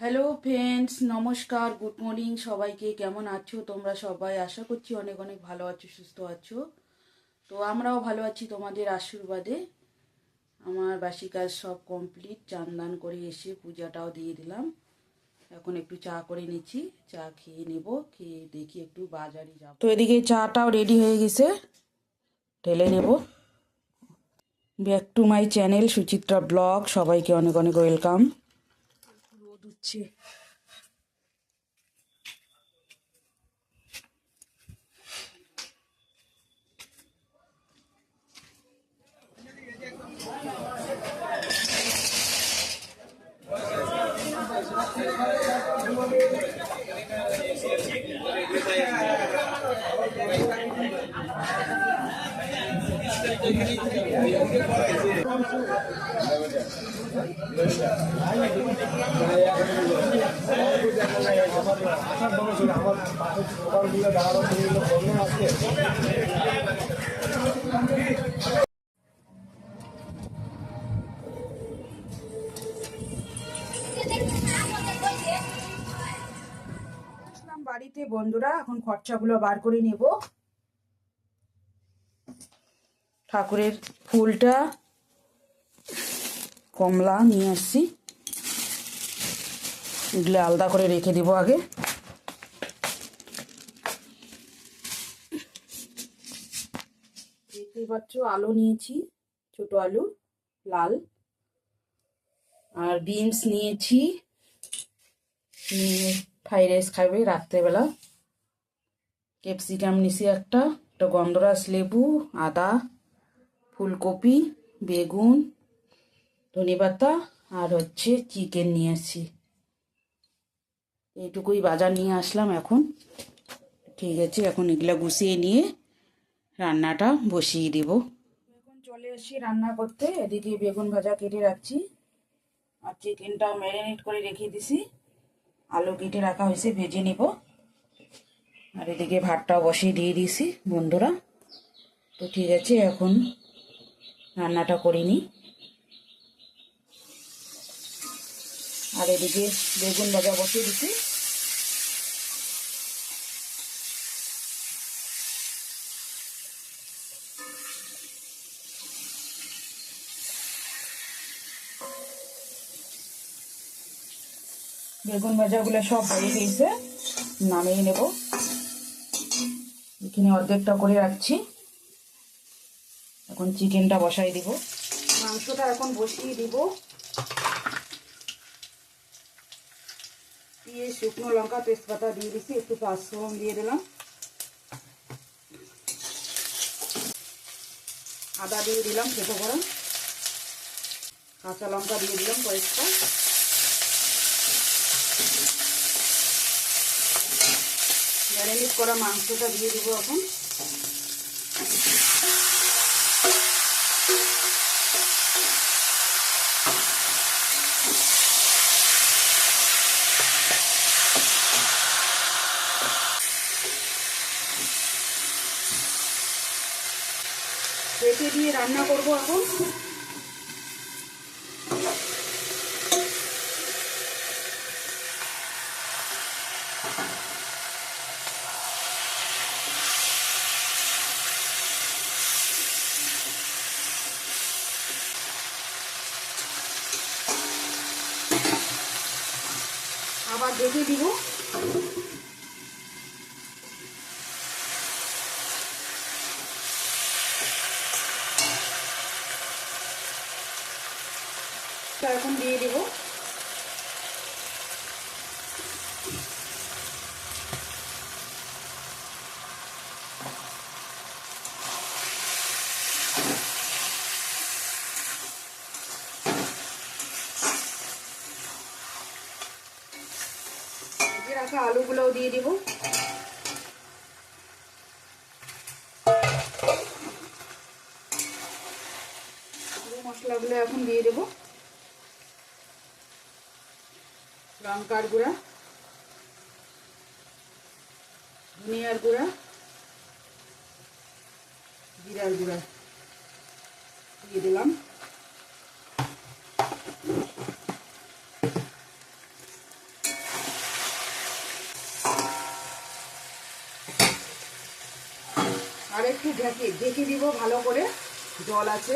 Hello friends নমস্কার good morning সবাইকে কেমন আছো তোমরা সবাই? আশা করছি অনেক অনেক ভালো আছো, সুস্থ আছো। তো আমরাও ভালো আছি তোমাদের আশীর্বাদে। আমার বাসি কাজ সব কমপ্লিট চান দান করে এসে পূজাটাও দিয়ে দিলাম। এখন একটু চা করে নিচ্ছি। চা খেয়ে নেব, খেয়ে দেখি একটু বাজারে যাব। তো এদিকে চাটাও রেডি হয়ে গেছে। ঢেলে নেব। Back to my channel Suchitra blog সবাইকে অনেক অনেক ওয়েলকাম 去 বাড়িতে বন্ধুরা এখন খরচাগুলো বার করে নেব। ঠাকুরের ফুলটা কমলা নিয়ে আসছি। এগুলো আলাদা করে রেখে দিব আগে। দেখতেই পাচ্ছ, আলু নিয়েছি, ছোট আলু, লাল। আর বিনস নিয়েছি। নিয়ে ফ্রাইড রাইস খাবে রাত্রেবেলা। ক্যাপসিকাম নিছি একটা একটা গন্ধরাস লেবু, আদা। ফুলকপি, বেগুন ধনেপাতা আর হচ্ছে চিকেন নিয়ে আসছি। এইটুকুই বাজার নিয়ে আসলাম এখন। ঠিক আছে, এখন এগুলা গুছিয়ে নিয়ে রান্নাটা বসিয়ে দেব। এখন চলে আসি রান্না করতে। এদিকে বেগুন ভাজা কেটে রাখছি আর চিকেনটা ম্যারিনেট করে রেখে দিছি। আলু কেটে রাখা হয়েছে, ভেজে নেব। আর এদিকে ভাতটাও বসিয়ে দিয়ে দিয়েছি বন্ধুরা। তো ঠিক আছে, এখন রান্নাটা করে নিই। আর এদিকে বেগুন ভাজা বসিয়ে দিছি বেগুন ভাজাগুলো সব হয়ে গেছে নামিয়ে নেব। এখানে অর্ধেকটা করে রাখছি। এখন চিকেনটা বসাই দিব। মাংসটা এখন বসিয়ে দিব। দিয়ে শুকনো লঙ্কা, তেজপাতা দিয়ে দিচ্ছি একটু পাঁচফোড়ন দিয়ে দিলাম। আদা দিয়ে দিলাম খেতে করে। কাঁচা লঙ্কা দিয়ে দিলাম কয়েকটা। ম্যারিনেট করা মাংসটা দিয়ে দিব এখন রেখে দিয়ে রান্না করব এখন। আবার দেখে দিব এখন দিয়ে দিব ভেজে রাখা আলুগুলোও দিয়ে দিব। মশলাগুলো এখন দিয়ে দেব। লঙ্কার গুঁড়া, ধনিয়ার গুঁড়া, জিরার গুঁড়া দিয়ে দিলাম। একটু ঢেকে ঢেকে দিব ভালো করে জল আছে।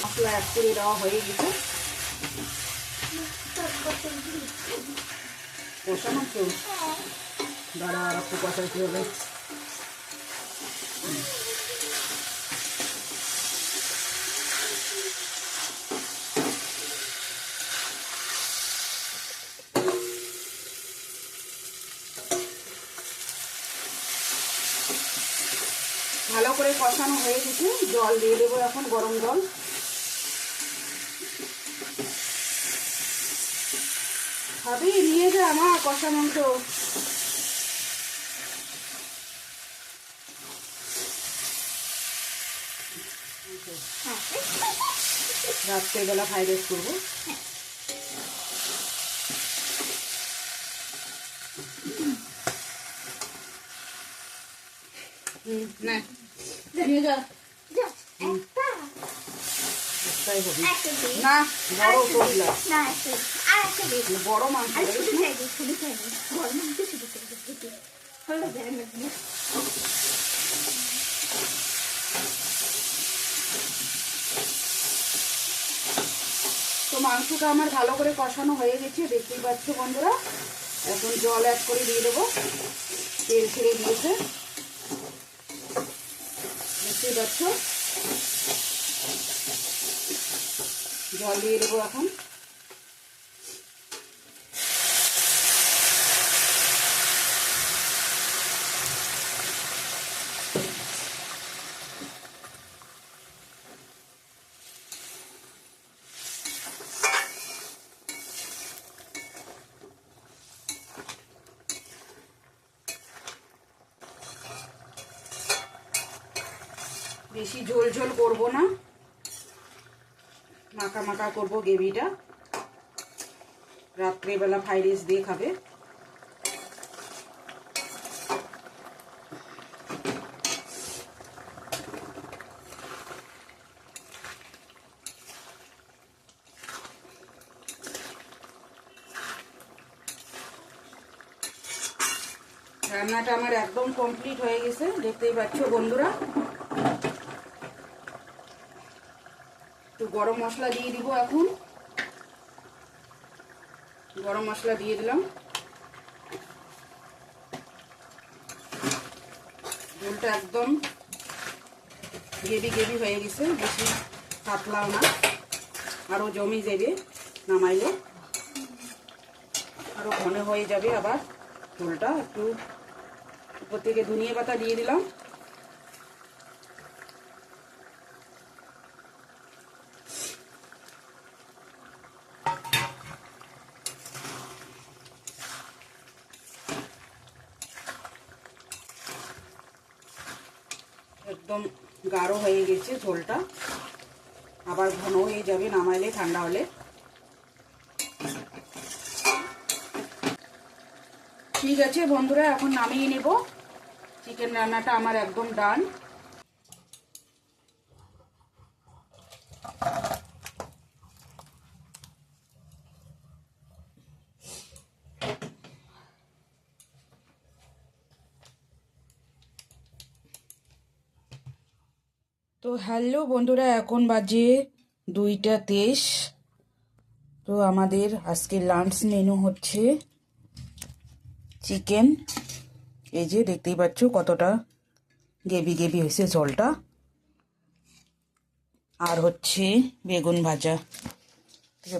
মশলা অ্যাড করে দেওয়া হয়ে গেছে। ভালো করে কষানো হয়ে গেছে। জল দিয়ে দেবো এখন গরম জল। খাবি নিয়ে যা মা কষা মাংস। রাত্রেবেলা ফ্রাইড রাইস করব। হুম, নে, নিয়ে যা। না বড় বড় মাংস তো মাংসটা আমার ভালো করে কষানো হয়ে গেছে দেখতেই পাচ্ছ বন্ধুরা। এখন জল অ্যাড করে দিয়ে দেবো। তেল ছেড়ে দিয়েছে। দেখতেই পাচ্ছ? জল দিয়ে দেবো এখন। বেশি ঝোল ঝোল করব না। মাখা মাখা করব গ্রেভিটা। রাত্রেবেলা ফ্রাইড রাইস দিয়ে খাবে। রান্নাটা আমার একদম কমপ্লিট হয়ে গেছে। দেখতেই পাচ্ছ বন্ধুরা। একটু গরম মশলা দিয়ে দিব এখন। গরম মশলা দিয়ে দিলাম। ঝোলটা একদম গেবি গেবি হয়ে গেছে, বেশি পাতলাও না আরও জমি যাবে, নামাইলে। আরও ঘন হয়ে যাবে আবার ঝোলটা। একটু উপর থেকে ধনিয়া পাতা দিয়ে দিলাম। একদম গাঢ় হয়ে গেছে ঝোলটা। আবার ঘন হয়ে যাবে, নামাইলে ঠান্ডা হলে। ঠিক আছে বন্ধুরা, এখন নামিয়ে নেব। চিকেন রান্নাটা আমার একদম ডান তো হ্যালো বন্ধুরা, এখন বাজে দুইটা তেইশ। তো আমাদের আজকে লাঞ্চ মেনু হচ্ছে চিকেন এই যে দেখতেই পাচ্ছ কতটা গেবি গেবি হয়েছে জলটা। আর হচ্ছে বেগুন ভাজা।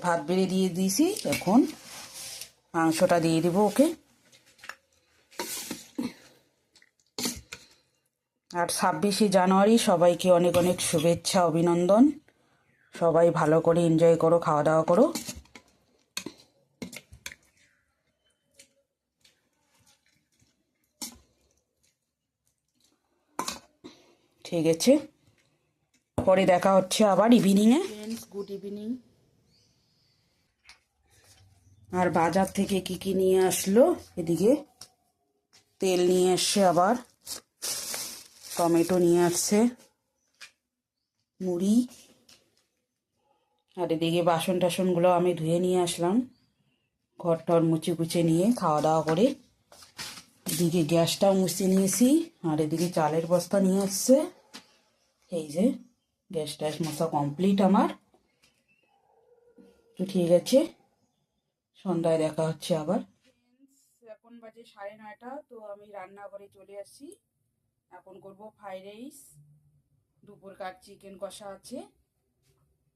ভাত বেড়ে দিয়ে দিয়েছি, এখন মাংসটা দিয়ে দিব ওকে। আর ছাব্বিশে জানুয়ারি সবাইকে অনেক অনেক শুভেচ্ছা অভিনন্দন। সবাই ভালো করে এনজয় করো খাওয়া দাওয়া করো। ঠিক আছে। পরে দেখা হচ্ছে আবার ইভিনিংয়ে গুড ইভিনিং আর বাজার থেকে কি কি নিয়ে আসলো? এদিকে তেল নিয়ে আসছে আবার। টমেটো নিয়ে আসছে, মুড়ি, আর এদিকে বাসন টাসনগুলো আমি ধুয়ে নিয়ে আসলাম ঘর টর মুছে কুচে নিয়ে খাওয়া দাওয়া করে। এদিকে গ্যাসটাও মুছে নিয়েছি, আর এদিকে চালের বস্তা নিয়ে আসছে। এই যে, গ্যাস ট্যাস মশা কমপ্লিট আমার। তো ঠিক আছে, সন্ধ্যায় দেখা হচ্ছে আবার। এখন বাজে সাড়ে নয়টা, তো আমি রান্নাঘরে চলে আসছি। এখন করব ফ্রাইড রাইস দুপুরকার চিকেন কষা আছে।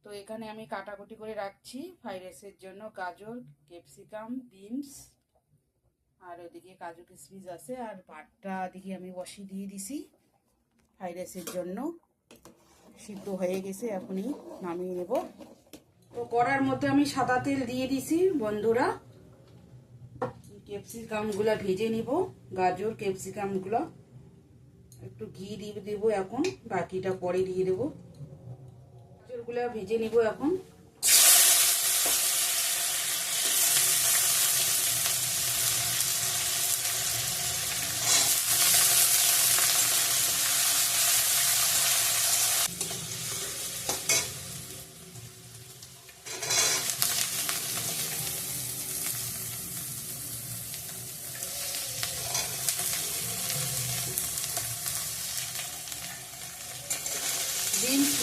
তো এখানে আমি কাটাকুটি করে রাখছি ফ্রাইড রাইসের জন্য, গাজর ক্যাপসিকাম বিনস আর ওদিকে কাজু কিশমিশ আছে, আর পাটটা দিকে আমি বসিয়ে দিয়ে দিছি ফ্রাইড রাইসের জন্য। সিদ্ধ হয়ে গেছে, এখনই নামিয়ে নেব। তো কড়ার মধ্যে আমি সাদা তেল দিয়ে দিছি, বন্ধুরা। ক্যাপসিকামগুলো ভেজে নিব, গাজর ক্যাপসিকামগুলো একটু ঘি দিয়ে দেবো এখন বাকিটা পরে দিয়ে দেবো। গাজরগুলো ভেজে নিব এখন।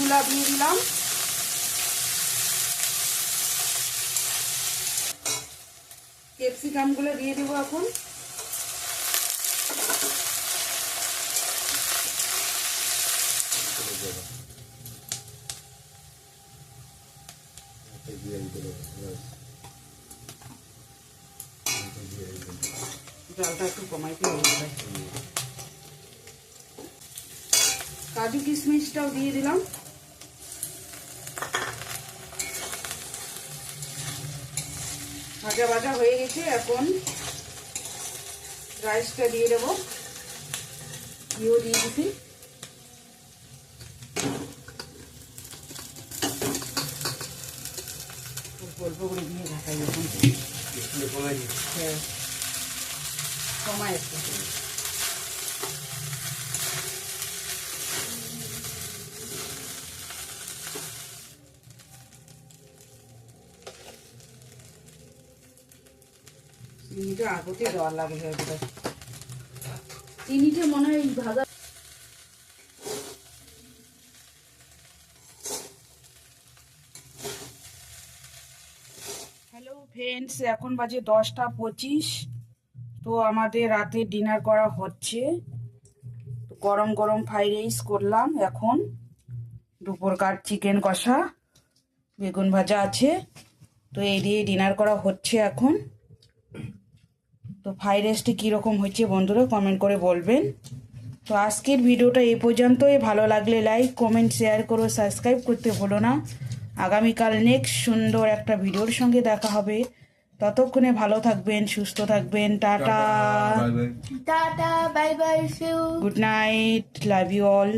বিনসগুলো দিয়ে দিলাম। ক্যাপসিকামগুলো দিয়ে দেবো এখন। জলটা একটু কমাইতে হবে। কাজু কিশমিশটাও দিয়ে দিলাম। ভাজা ভাজা হয়ে গেছে এখন রাইসটা দিয়ে দেবো। ঘিও দিয়ে দিছি। অল্প করে দিয়ে ঢাকাই এখন। কমায় একটু। লাগে হয়তো চিনিটা মনে হয় ভাজা হ্যালো ফ্রেন্ডস এখন বাজে দশটা পঁচিশ। তো আমাদের রাতে ডিনার করা হচ্ছে। তো গরম গরম ফ্রাইড রাইস করলাম এখন। দুপুরকার চিকেন কষা বেগুন ভাজা আছে। তো এই দিয়ে ডিনার করা হচ্ছে এখন। তো ফ্রাইড রাইসটি কীরকম হচ্ছে বন্ধুরা কমেন্ট করে বলবেন। তো আজকের ভিডিওটা এই পর্যন্তই। ভালো লাগলে লাইক কমেন্ট শেয়ার করো সাবস্ক্রাইব করতে ভুলো না। আগামীকাল নেক্সট সুন্দর একটা ভিডিওর সঙ্গে দেখা হবে। ততক্ষণে ভালো থাকবেন সুস্থ থাকবেন। Tata. Tata bye Phil. Good night love you all